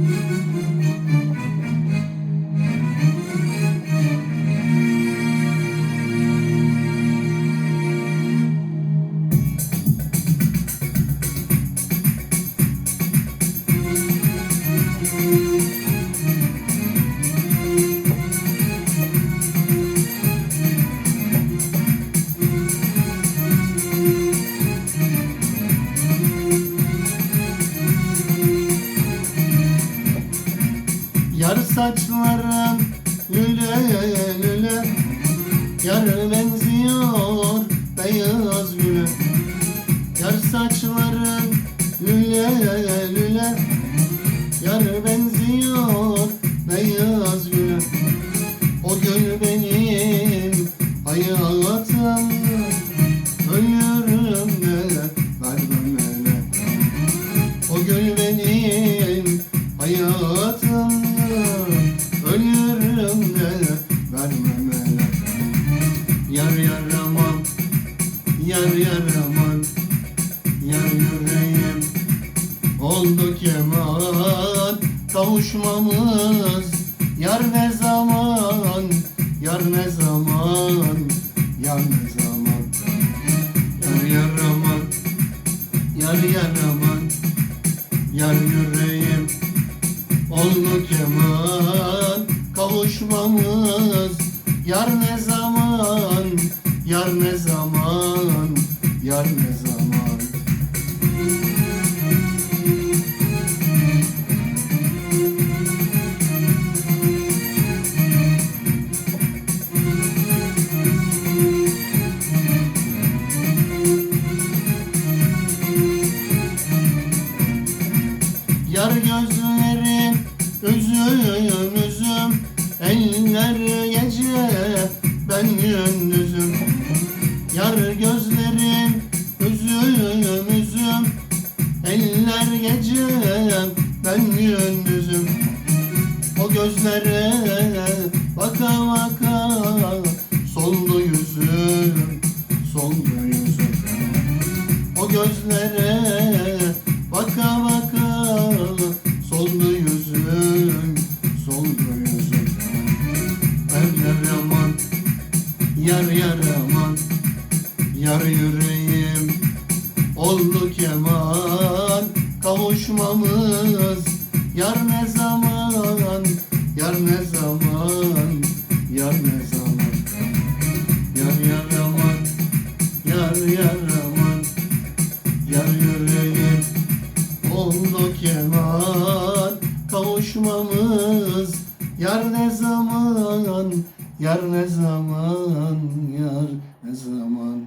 Mm-hmm. saçların lüle Kavuşmamız Yar ne zaman Yar ne zaman Yar ne zaman? Yar yar aman Yar yar aman Yar yüreğim Oldu keman. Kavuşmamız Yar ne zaman Yar ne zaman Yar ne zaman Yar gözlerim üzüm üzüm. Eller gece ben gündüzüm. Yar gözlerim üzüm üzüm. Eller gece ben gündüzüm. O gözlere baka baka Soldu yüzüm, soldu yüzüm. O gözlere yar yar aman, yar yüreğim oldu keman. Kavuşmamız yar ne zaman, yar ne zaman, yar ne zaman. Yar yar aman, yar yar aman. Yar yüreğim oldu keman Kavuşmamız yar ne zaman Yar ne zaman Yar ne zaman